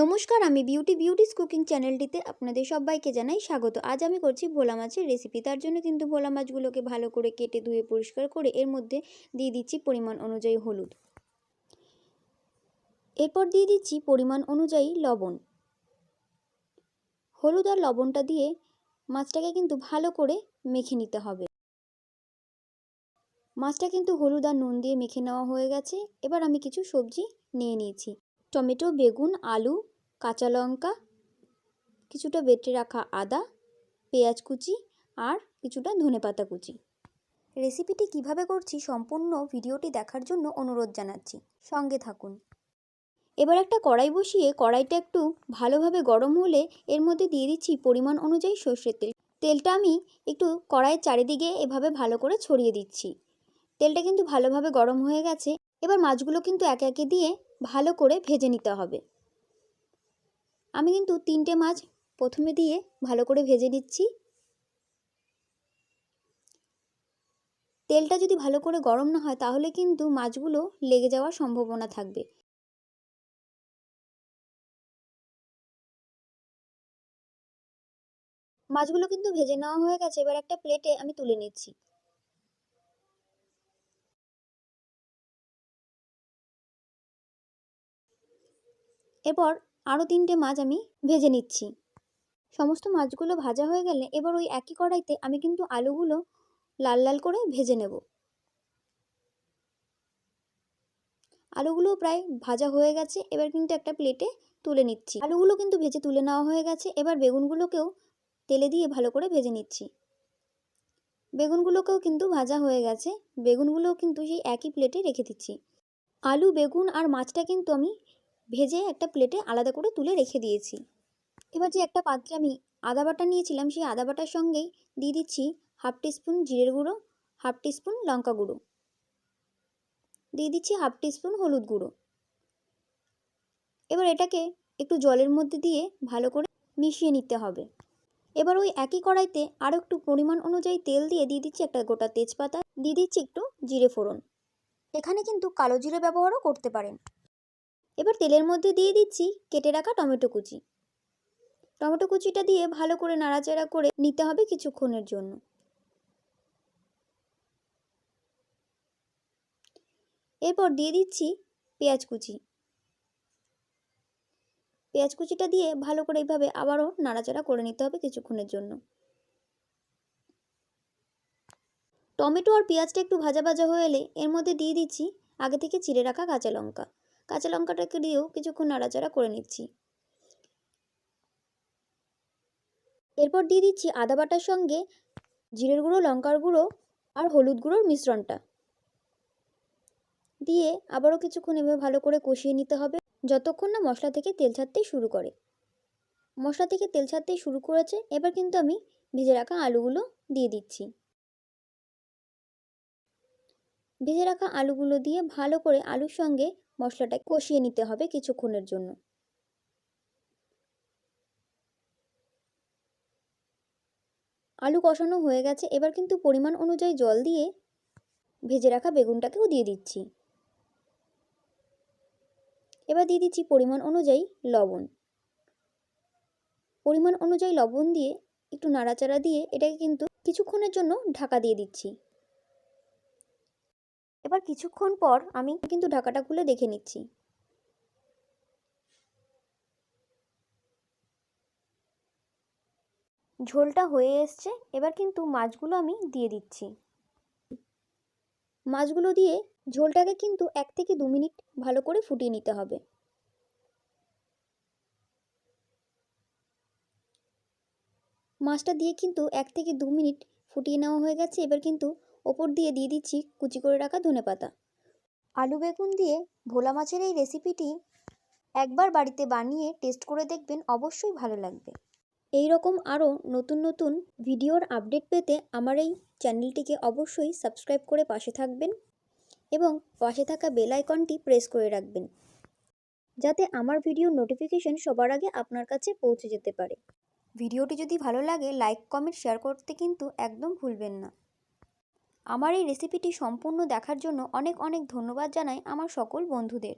নমস্কার, আমি beauty beauties cooking চ্যানেলটিতে আপনাদের সবাইকে জানাই স্বাগত। আজ আমি করছি ভোলা মাছের রেসিপি তার জন্য কিন্তু ভোলা মাছগুলোকে ভালো করে কেটে ধুয়ে পরিষ্কার করে এর মধ্যে দিয়ে দিচ্ছি পরিমাণ অনুযায়ী হলুদ। এরপর দিয়ে দিচ্ছি পরিমাণ অনুযায়ী লবণ। হলুদ আর লবণটা দিয়ে মাছটাকে কিন্তু ভালো করে মেখে নিতে হবে। মাছটা কিন্তু হলুদ আর নুন দিয়ে মেখে নেওয়া হয়ে গেছে। এবার আমি কিছু সবজি নিয়ে নিয়েছি। টমেটো, বেগুন, আলু, কাঁচা লঙ্কা, কিছুটা বেটে রাখা আদা, পেঁয়াজ কুচি আর কিছুটা ধনেপাতা কুচি। রেসিপিটি কীভাবে করছি সম্পূর্ণ ভিডিওটি দেখার জন্য অনুরোধ জানাচ্ছি। সঙ্গে থাকুন। এবার একটা কড়াই বসিয়ে কড়াইটা একটু ভালোভাবে গরম হলে এর মধ্যে দিয়ে দিচ্ছি পরিমাণ অনুযায়ী সর্ষের তেল। তেলটা আমি একটু কড়াইয়ের চারিদিকে এভাবে ভালো করে ছড়িয়ে দিচ্ছি। তেলটা কিন্তু ভালোভাবে গরম হয়ে গেছে। এবার মাছগুলো কিন্তু একে একে দিয়ে ভালো করে ভেজে নিতে হবে। আমি কিন্তু তিনটে মাছ প্রথমে দিয়ে ভালো করে ভেজে নিচ্ছি। তেলটা যদি ভালো করে গরম না হয়, তাহলে কিন্তু মাছগুলো লেগে যাওয়ার সম্ভাবনা থাকবে। মাছগুলো কিন্তু ভেজে নেওয়া হয়ে গেছে, এবার একটা প্লেটে আমি তুলে নিচ্ছি। এরপর আরও তিনটে মাছ আমি ভেজে নিচ্ছি। সমস্ত মাছগুলো ভাজা হয়ে গেলে এবার ওই একই কড়াইতে আমি কিন্তু আলুগুলো লাল লাল করে ভেজে নেব। আলুগুলো প্রায় ভাজা হয়ে গেছে, এবার কিন্তু একটা প্লেটে তুলে নিচ্ছি। আলুগুলো কিন্তু ভেজে তুলে নেওয়া হয়ে গেছে, এবার বেগুনগুলোকেও তেলে দিয়ে ভালো করে ভেজে নিচ্ছি। বেগুনগুলোকেও কিন্তু ভাজা হয়ে গেছে, বেগুনগুলোও কিন্তু সেই একই প্লেটে রেখে দিচ্ছি। আলু, বেগুন আর মাছটা কিন্তু আমি ভেজে একটা প্লেটে আলাদা করে তুলে রেখে দিয়েছি। এবার যে একটা পাত্রে আমি আদা বাটা নিয়েছিলাম, সেই আদা বাটার সঙ্গেই দিয়ে দিচ্ছি হাফ টিস্পুন জিরের গুঁড়ো, হাফ টিস্পুন লঙ্কা গুঁড়ো। দিয়ে দিচ্ছি হাফ টিস্পুন হলুদ গুঁড়ো। এবার এটাকে একটু জলের মধ্যে দিয়ে ভালো করে মিশিয়ে নিতে হবে। এবার ওই একই কড়াইতে আরও একটু পরিমাণ অনুযায়ী তেল দিয়ে দিয়ে দিচ্ছি একটা গোটা তেজপাতা, দিয়ে দিচ্ছি একটু জিরে ফোড়ন। এখানে কিন্তু কালো জিরে ব্যবহারও করতে পারেন। এবার তেলের মধ্যে দিয়ে দিচ্ছি কেটে রাখা টমেটো কুচি। টমেটো কুচিটা দিয়ে ভালো করে নাড়াচাড়া করে নিতে হবে কিছুক্ষণের জন্য। এরপর দিয়ে দিচ্ছি পেঁয়াজ কুচি। পেঁয়াজ কুচিটা দিয়ে ভালো করে এইভাবে আবারও নাড়াচাড়া করে নিতে হবে কিছুক্ষণের জন্য। টমেটো আর পেঁয়াজটা একটু ভাজা ভাজা হয়ে এলে এর মধ্যে দিয়ে দিচ্ছি আগে থেকে চিড়ে রাখা কাঁচা লঙ্কা। কাঁচা লঙ্কাটাকে দিয়েও কিছুক্ষণ নাড়াচাড়া করে নিচ্ছি। এরপর দিয়ে দিচ্ছি আদা বাটার সঙ্গে জিরের গুঁড়ো, লঙ্কার গুঁড়ো আর হলুদ গুঁড়োর মিশ্রণটা। দিয়ে আবারও কিছুক্ষণ এভাবে ভালো করে কষিয়ে নিতে হবে, যতক্ষণ না মশলা থেকে তেল ছাড়তে শুরু করে। মশলা থেকে তেল ছাড়তে শুরু করেছে, এবার কিন্তু আমি ভেজে রাখা আলুগুলো দিয়ে দিচ্ছি। ভেজে রাখা আলুগুলো দিয়ে ভালো করে আলুর সঙ্গে মশলাটা কষিয়ে নিতে হবে কিছুক্ষণের জন্য। আলু কষানো হয়ে গেছে, এবার কিন্তু পরিমাণ অনুযায়ী জল দিয়ে ভেজে রাখা বেগুনটাকেও দিয়ে দিচ্ছি। এবার দিয়ে দিচ্ছি পরিমাণ অনুযায়ী লবণ। পরিমাণ অনুযায়ী লবণ দিয়ে একটু নাড়াচাড়া দিয়ে এটাকে কিন্তু কিছুক্ষণের জন্য ঢাকা দিয়ে দিচ্ছি। এবার কিছুক্ষণ পর আমি কিন্তু ঢাকাটা খুলে দেখে নিচ্ছি। ঝোলটা হয়ে এসছে, এবার কিন্তু মাছগুলো আমি দিয়ে দিচ্ছি। মাছগুলো দিয়ে ঝোলটাকে কিন্তু এক থেকে দু মিনিট ভালো করে ফুটিয়ে নিতে হবে। মাছটা দিয়ে কিন্তু এক থেকে দু মিনিট ফুটিয়ে নেওয়া হয়ে গেছে, এবার কিন্তু ওপর দিয়ে দিয়ে দিচ্ছি কুচি করে রাখা ধনে পাতা। আলু বেগুন দিয়ে ভোলা মাছের এই রেসিপিটি একবার বাড়িতে বানিয়ে টেস্ট করে দেখবেন অবশ্যই ভালো লাগবে। এই রকম আরও নতুন নতুন ভিডিওর আপডেট পেতে আমার এই চ্যানেলটিকে অবশ্যই সাবস্ক্রাইব করে পাশে থাকবেন এবং পাশে থাকা বেল আইকনটি প্রেস করে রাখবেন, যাতে আমার ভিডিও নোটিফিকেশন সবার আগে আপনার কাছে পৌঁছে যেতে পারে। ভিডিওটি যদি ভালো লাগে লাইক কমেন্ট শেয়ার করতে কিন্তু একদম ভুলবেন না। আমার এই রেসিপিটি সম্পূর্ণ দেখার জন্য অনেক অনেক ধন্যবাদ জানাই আমার সকল বন্ধুদের।